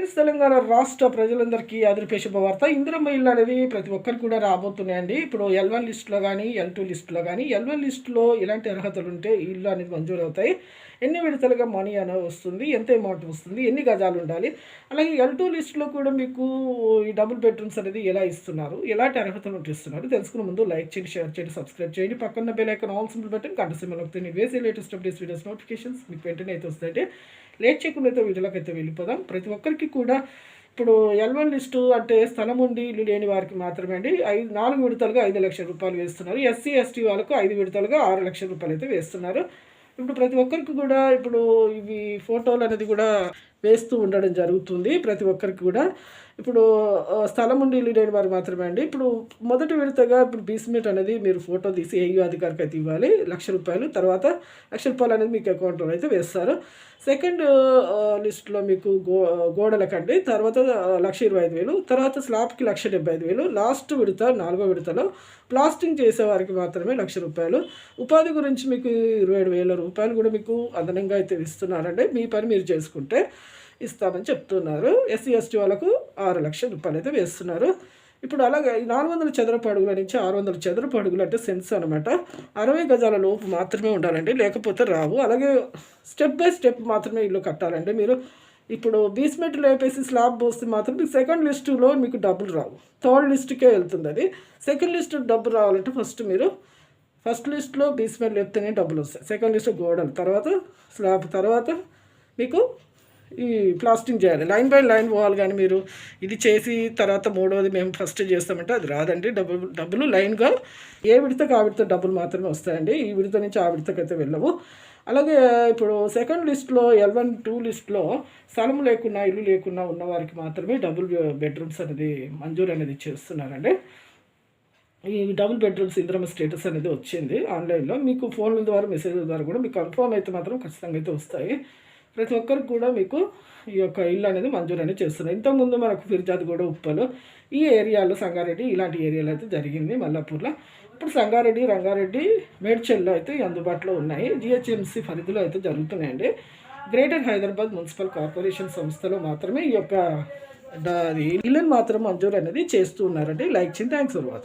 Friends Telangana రాష్ట్ర ప్రజలందరికీ అదిరిపే శుభవార్త. ఇందిరమ్మ ఇల్లు అనేది ప్రతి ఒక్కరికి కూడా రాబోతున్నాయండి. ఇప్పుడు ఎల్ వన్ లిస్టులో కానీ ఎల్ టూ లిస్టులో కానీ ఎల్ వన్ లిస్టులో ఎలాంటి అర్హతలు ఉంటే ఇల్లు అనేది మంజూరు అవుతాయి. ఎన్ని విడతలుగా మనీ అనేది వస్తుంది ఎంత అమౌంట్ వస్తుంది ఎన్ని గజాలు ఉండాలి? అలాగే ఎల్ టూ లిస్టులో కూడా మీకు ఈ డబుల్ బెడ్రూమ్స్ అనేది ఎలా ఇస్తున్నారు ఎలాంటి అర్హతలు ఉంటే ఇస్తున్నారు తెలుసుకునే ముందు లైక్ చేయండి షేర్ చేయండి సబ్స్క్రైబ్ చేయండి. పక్కన bell icon all simple button కంట సింబల్ వేసే లేటెస్ట్ అప్డేట్స్ వీడియోస్ నోటిఫికేషన్స్ మీకు వెంటనే అయితే వస్తాయంటే లేట్ చేయకుండా అయితే వీడియోలోకి అయితే వెళ్ళిపోదాం. ప్రతి ఒక్కరికి కూడా ఇప్పుడు ఎల్వన్ లిస్టు అంటే స్థలం ఉండి ఇల్లు లేని వారికి మాత్రమే అండి. ఐదు నాలుగు విడతలుగా ఐదు లక్షల రూపాయలు వేస్తున్నారు. ఎస్సీ ఎస్టీ వాళ్ళకు ఐదు విడతలుగా ఆరు లక్షల రూపాయలు అయితే వేస్తున్నారు. ఇప్పుడు ప్రతి ఒక్కరికి కూడా ఇప్పుడు ఇవి ఫోటోలు అనేది కూడా వేస్తూ ఉండడం జరుగుతుంది ప్రతి ఒక్కరికి కూడా. ఇప్పుడు స్థలం ఉండి ఇల్లు లేని వారు మాత్రమే అండి. ఇప్పుడు మొదటి విడతగా ఇప్పుడు బీస్మెట్ అనేది మీరు ఫోటో తీసి ఏయూ అధికారికి అయితే ఇవ్వాలి లక్ష రూపాయలు తర్వాత లక్ష రూపాయలు అనేది మీకు అకౌంట్లో అయితే వేస్తారు. సెకండ్ లిస్ట్లో మీకు గో గోడలకండి తర్వాత లక్ష ఇరవై ఐదు వేలు తర్వాత స్లాబ్కి లక్ష డెబ్బై ఐదు వేలు లాస్ట్ విడత నాలుగో విడతలో ప్లాస్టింగ్ చేసే వారికి మాత్రమే లక్ష రూపాయలు. ఉపాధి గురించి మీకు ఇరవై ఏడు వేల రూపాయలు కూడా మీకు అదనంగా అయితే ఇస్తున్నారండి. మీ పని మీరు చేసుకుంటే ఇస్తామని చెప్తున్నారు. ఎస్సీ ఎస్టీ వాళ్ళకు ఆరు లక్షల రూపాయలు అయితే వేస్తున్నారు. ఇప్పుడు అలాగే నాలుగు వందల చదరపు అడుగుల నుంచి ఆరు వందల చదరపు అడుగులు అంటే సెన్స్ అనమాట అరవై గజాల లోపు మాత్రమే ఉండాలండి లేకపోతే రావు. అలాగే స్టెప్ బై స్టెప్ మాత్రమే ఇల్లు కట్టాలండి మీరు. ఇప్పుడు బీస్మెంట్ లేపేసి స్లాబ్ పోస్తే మాత్రం మీకు సెకండ్ లిస్టులో మీకు డబ్బులు రావు. థర్డ్ లిస్టుకే వెళ్తుంది అది. సెకండ్ లిస్ట్ డబ్బులు రావాలంటే ఫస్ట్ మీరు ఫస్ట్ లిస్ట్లో బీస్మెంట్ లేపితేనే డబ్బులు వస్తాయి. సెకండ్ లిస్ట్ గోడలు తర్వాత స్లాబ్ తర్వాత మీకు ఈ ప్లాస్టింగ్ చేయాలి. లైన్ బై లైన్ పోవాలి కానీ మీరు ఇది చేసి తర్వాత మూడవది మేము ఫస్ట్ చేస్తామంటే అది రాదండి. డబ్బులు డబ్బులు లైన్గా ఏ విడతకు ఆ విడత డబ్బులు మాత్రమే వస్తాయండి. ఈ విడత నుంచి ఆ విడతకు అయితే వెళ్ళవు. అలాగే ఇప్పుడు సెకండ్ లిస్ట్లో ఎల్ వన్ టూ లిస్ట్లో స్థలం లేకున్నా ఇల్లు లేకున్నా ఉన్న వారికి మాత్రమే డబుల్ బెడ్రూమ్స్ అనేది మంజూరు అనేది చేస్తున్నారండి. ఈ డబుల్ బెడ్రూమ్స్ ఇంద్రమ స్టేటస్ అనేది వచ్చింది ఆన్లైన్లో మీకు ఫోన్ల ద్వారా మెసేజ్ల ద్వారా కూడా మీకు కన్ఫర్మ్ అయితే మాత్రం ఖచ్చితంగా అయితే వస్తాయి. ప్రతి ఒక్కరికి కూడా మీకు ఈ యొక్క ఇల్లు అనేది మంజూరు అనేది చేస్తున్నారు. ఇంతకుముందు మనకు ఫిర్జాద్ కూడా ఉప్పలు ఈ ఏరియాలో సంగారెడ్డి ఇలాంటి ఏరియాలో అయితే జరిగింది మల్లాపూర్లో. ఇప్పుడు సంగారెడ్డి రంగారెడ్డి మేడ్చల్లో అయితే అందుబాటులో ఉన్నాయి. జిహెచ్ఎంసీ పరిధిలో అయితే జరుగుతున్నాయండి. గ్రేటర్ హైదరాబాద్ మున్సిపల్ కార్పొరేషన్ సంస్థలో మాత్రమే ఈ యొక్క ద- ఇల్లుని మాత్రం మంజూరు అనేది చేస్తూ ఉన్నారండి. లైక్ చేయండి. Thanks for watching.